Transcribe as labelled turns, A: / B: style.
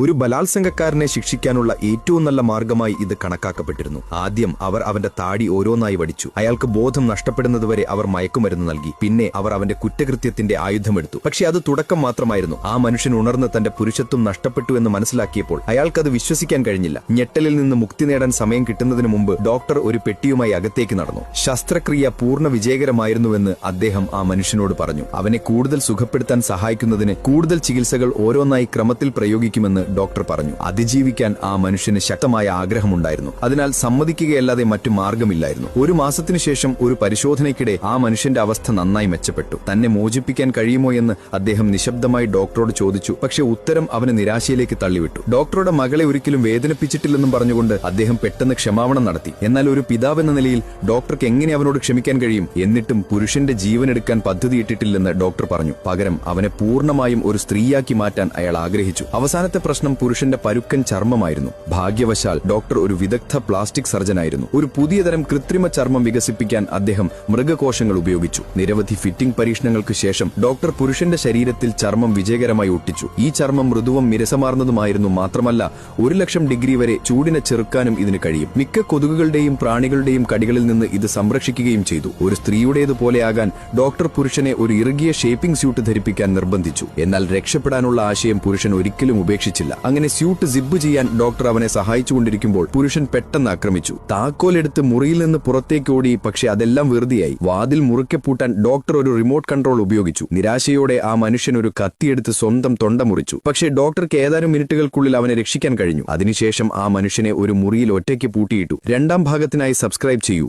A: ഒരു ബലാത്സംഗക്കാരനെ ശിക്ഷിക്കാനുള്ള ഏറ്റവും നല്ല മാർഗമായി ഇത് കണക്കാക്കപ്പെട്ടിരുന്നു. ആദ്യം അവർ അവന്റെ താടി ഓരോന്നായി വടിച്ചു. അയാൾക്ക് ബോധം നഷ്ടപ്പെടുന്നതുവരെ അവർ മയക്കുമരുന്ന് നൽകി. പിന്നെ അവർ അവന്റെ കുറ്റകൃത്യത്തിന്റെ ആയുധമെടുത്തു. പക്ഷെ അത് തുടക്കം മാത്രമായിരുന്നു. ആ മനുഷ്യൻ ഉണർന്ന് തന്റെ പുരുഷത്വം നഷ്ടപ്പെട്ടു എന്ന് മനസ്സിലാക്കിയപ്പോൾ അയാൾക്കത് വിശ്വസിക്കാൻ കഴിഞ്ഞില്ല. ഞെട്ടലിൽ നിന്ന് മുക്തി നേടാൻ സമയം കിട്ടുന്നതിന് മുമ്പ് ഡോക്ടർ ഒരു പെട്ടിയുമായി അകത്തേക്ക് നടന്നു. ശസ്ത്രക്രിയ പൂർണ വിജയകരമായിരുന്നുവെന്ന് അദ്ദേഹം ആ മനുഷ്യനോട് പറഞ്ഞു. അവനെ കൂടുതൽ സുഖപ്പെടുത്താൻ സഹായിക്കുന്നതിന് കൂടുതൽ ചികിത്സകൾ ഓരോന്നായി ക്രമത്തിൽ പ്രയോഗിക്കുമെന്ന് ഡോക്ടർ പറഞ്ഞു. അതിജീവിക്കാൻ ആ മനുഷ്യന് ശക്തമായ ആഗ്രഹമുണ്ടായിരുന്നു. അതിനാൽ സമ്മതിക്കുകയല്ലാതെ മറ്റു മാർഗമില്ലായിരുന്നു ഒരു മാസത്തിനു ശേഷം ഒരു പരിശോധനയ്ക്കിടെ ആ മനുഷ്യന്റെ അവസ്ഥ നന്നായി മെച്ചപ്പെട്ടു. തന്നെ മോചിപ്പിക്കാൻ കഴിയുമോ എന്ന് അദ്ദേഹം നിശബ്ദമായി ഡോക്ടറോട് ചോദിച്ചു. പക്ഷെ ഉത്തരം അവനെ നിരാശയിലേക്ക് തള്ളിവിട്ടു. ഡോക്ടറുടെ മകളെ ഒരിക്കലും വേദനിപ്പിച്ചിട്ടില്ലെന്നും പറഞ്ഞുകൊണ്ട് അദ്ദേഹം പെട്ടെന്ന് ക്ഷമാപണം നടത്തി. എന്നാൽ ഒരു പിതാവെന്ന നിലയിൽ ഡോക്ടർക്ക് എങ്ങനെ അവനോട് ക്ഷമിക്കാൻ കഴിയും എന്നിട്ടും പുരുഷന്റെ ജീവൻ എടുക്കാൻ പദ്ധതിയിട്ടിട്ടില്ലെന്ന് ഡോക്ടർ പറഞ്ഞു. പകരം അവനെ പൂർണമായും ഒരു സ്ത്രീയാക്കി മാറ്റാൻ അയാൾ ആഗ്രഹിച്ചു. അവസാനത്തെ പ്രശ്നം പുരുഷന്റെ പരുക്കൻ ചർമ്മമായിരുന്നു. ഭാഗ്യവശാൽ ഡോക്ടർ ഒരു വിദഗ്ധ പ്ലാസ്റ്റിക് സർജനായിരുന്നു. ഒരു പുതിയ തരം കൃത്രിമ ചർമ്മം വികസിപ്പിക്കാൻ അദ്ദേഹം മൃഗകോശങ്ങൾ ഉപയോഗിച്ചു. നിരവധി ഫിറ്റിംഗ് പരീക്ഷണങ്ങൾക്ക് ശേഷം ഡോക്ടർ പുരുഷന്റെ ശരീരത്തിൽ ചർമ്മം വിജയകരമായി ഒട്ടിച്ചു. ഈ ചർമ്മം മൃദുവും മിരസമാർന്നതുമായിരുന്നു. മാത്രമല്ല ഒരു ലക്ഷം ഡിഗ്രി വരെ ചൂടിനെ ചെറുക്കാനും ഇതിന് കഴിയും. മിക്ക കൊതുകുകളുടെയും പ്രാണികളുടെയും കടികളിൽ നിന്ന് ഇത് സംരക്ഷിക്കുകയും ചെയ്തു. ഒരു സ്ത്രീയുടേതുപോലെയാകാൻ ഡോക്ടർ പുരുഷനെ ഒരു ഇറുകിയ ഷേപ്പിംഗ് സ്യൂട്ട് ധരിപ്പിക്കാൻ നിർബന്ധിച്ചു. എന്നാൽ രക്ഷപ്പെടാനുള്ള ആശയം പുരുഷൻ ഒരിക്കലും ഉപേക്ഷിച്ചില്ല അങ്ങനെ സ്യൂട്ട് സിബ് ചെയ്യാൻ ഡോക്ടർ അവനെ സഹായിച്ചുകൊണ്ടിരിക്കുമ്പോൾ പുരുഷൻ പെട്ടെന്ന് ആക്രമിച്ചു. താക്കോലെടുത്ത് മുറിയിൽ നിന്ന് പുറത്തേക്ക് ഓടി പക്ഷെ അതെല്ലാം വെറുതെയായി. വാതിൽ മുറുക്കെ പൂട്ടാൻ ഡോക്ടർ ഒരു റിമോട്ട് കൺട്രോൾ ഉപയോഗിച്ചു. നിരാശയോടെ ആ മനുഷ്യൻ ഒരു കത്തിയെടുത്ത് സ്വന്തം തൊണ്ട മുറിച്ചു. പക്ഷേ ഡോക്ടർക്ക് ഏതാനും മിനിറ്റുകൾക്കുള്ളിൽ അവനെ രക്ഷിക്കാൻ കഴിഞ്ഞു. അതിനുശേഷം ആ മനുഷ്യനെ ഒരു മുറിയിൽ ഒറ്റയ്ക്ക് പൂട്ടിയിട്ടു. രണ്ടാം ഭാഗത്തിനായി സബ്സ്ക്രൈബ് ചെയ്യൂ.